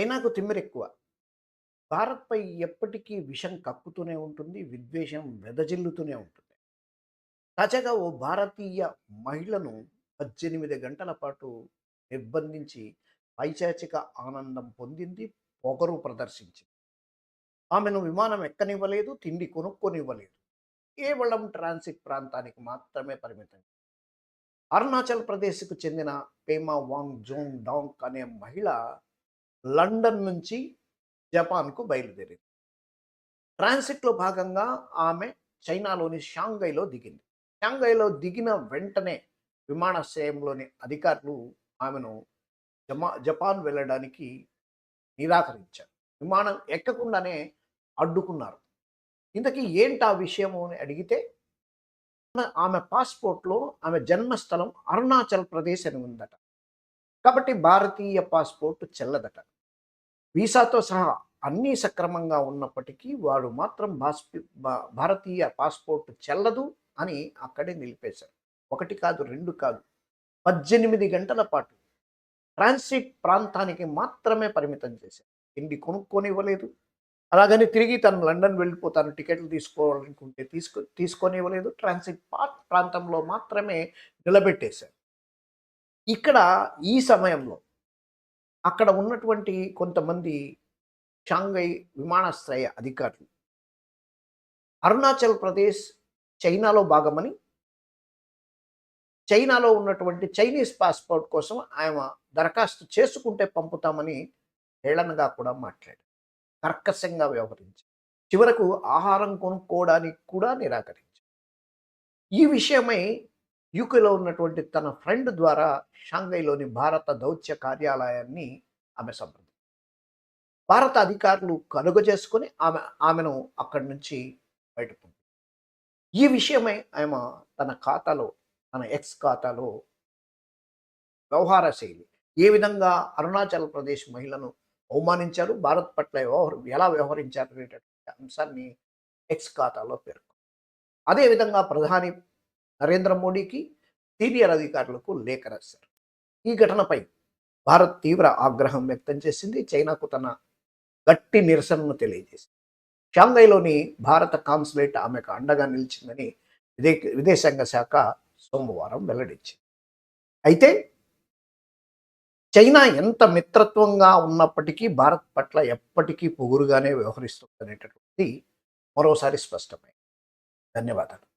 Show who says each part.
Speaker 1: చైనాకు తిమ్మిరెక్కువ. భారత్‌పై ఎప్పటికీ విషం కక్కుతూనే ఉంటుంది. విద్వేషం వెదజిల్లుతూనే ఉంటుంది. తాజాగా ఓ భారతీయ మహిళను 18 గంటల పాటు నిర్బంధించి పైశాచిక ఆనందం పొందింది. పొగరు ప్రదర్శించింది. ఆమెను విమానం ఎక్కనివ్వలేదు. తిండి కొనుక్కొనివ్వలేదు కేవలం ట్రాన్సిట్ ప్రాంతానికి మాత్రమే పరిమితం. అరుణాచల్ ప్రదేశ్‌కు చెందిన పేమా వాంగ్ జోంగ్ డాంగ్ అనే మహిళ లండన్ నుంచి జపాన్‌కు బయలుదేరింది. ట్రాన్సిట్‌లో భాగంగా ఆమె చైనాలోని షాంఘైలో దిగింది. షాంఘైలో దిగిన వెంటనే విమానాశ్రయంలోని అధికారులు ఆమెను జమా జపాన్ వెళ్ళడానికి నిరాకరించారు. విమానం ఎక్కకుండానే అడ్డుకున్నారు. ఇంతకీ ఏంటి ఆ విషయము అని అడిగితే ఆమె పాస్‌పోర్ట్‌లో ఆమె జన్మస్థలం అరుణాచల్ ప్రదేశ్ అని ఉందట. కాబట్టి భారతీయ పాస్‌పోర్ట్ చెల్లదట. వీసాతో సహా అన్నీ సక్రమంగా ఉన్నప్పటికీ వాడు మాత్రం బాస్పి భారతీయ పాస్‌పోర్ట్ చెల్లదు అని అక్కడే నిలిపేశారు. ఒకటి కాదు, రెండు కాదు. 18 గంటల పాటు ట్రాన్సిట్ ప్రాంతానికి మాత్రమే పరిమితం చేశారు. తిండి కొనుక్కొనివ్వలేదు అలాగని తిరిగి తను లండన్ వెళ్ళిపోతాను టికెట్లు తీసుకోవాలనుకుంటే తీసుకొని తీసుకొని ఇవ్వలేదు ట్రాన్సిట్ పార్ట్ ప్రాంతంలో మాత్రమే నిలబెట్టేశారు. ఇక్కడ ఈ సమయంలో అక్కడ ఉన్నటువంటి కొంతమంది షాంఘై విమానాశ్రయ అధికారులు అరుణాచల్ ప్రదేశ్ చైనాలో భాగమని చైనాలో ఉన్నటువంటి చైనీస్ పాస్‌పోర్ట్ కోసం ఆయన దరఖాస్తు చేసుకుంటే పంపుతామని హేళనగా కూడా మాట్లాడారు. కర్కశంగా వ్యవహరించారు. చివరకు ఆహారం కొనుక్కోవడానికి కూడా నిరాకరించారు. ఈ విషయమై యూకేలో ఉన్నటువంటి తన ఫ్రెండ్ ద్వారా షాంఘైలోని భారత దౌత్య కార్యాలయాన్ని ఆమె సంప్రదించారు. భారత అధికారులు కలుగజేసుకొని ఆమె ఆమెను అక్కడి నుంచి బయట ఈ విషయమై ఆమె తన ఖాతాలో తన ఎక్స్ ఖాతాలో వ్యవహార శైలి ఏ విధంగా అరుణాచల్ ప్రదేశ్ మహిళను అవమానించారు, భారత్ పట్ల వ్యవహ ఎలా వ్యవహరించారు అనేటటువంటి అంశాన్ని ఎక్స్ ఖాతాలో పేర్కొంది. అదేవిధంగా ప్రధాని నరేంద్ర మోడీకి, సీనియర్ అధికారులకు లేఖ రాశారు. ఈ ఘటనపై భారత్ తీవ్ర ఆగ్రహం వ్యక్తం చేసింది. చైనాకు తన గట్టి నిరసనను తెలియజేసింది. షాంఘైలోని భారత కాన్సులేట్ ఆమెకు అండగా నిలిచిందని విదే విదేశాంగ శాఖ సోమవారం వెల్లడించింది. అయితే చైనా ఎంత మిత్రత్వంగా ఉన్నప్పటికీ భారత్ పట్ల ఎప్పటికీ పొగురుగానే వ్యవహరిస్తుందనేటటువంటిది మరోసారి స్పష్టమైంది. ధన్యవాదాలు.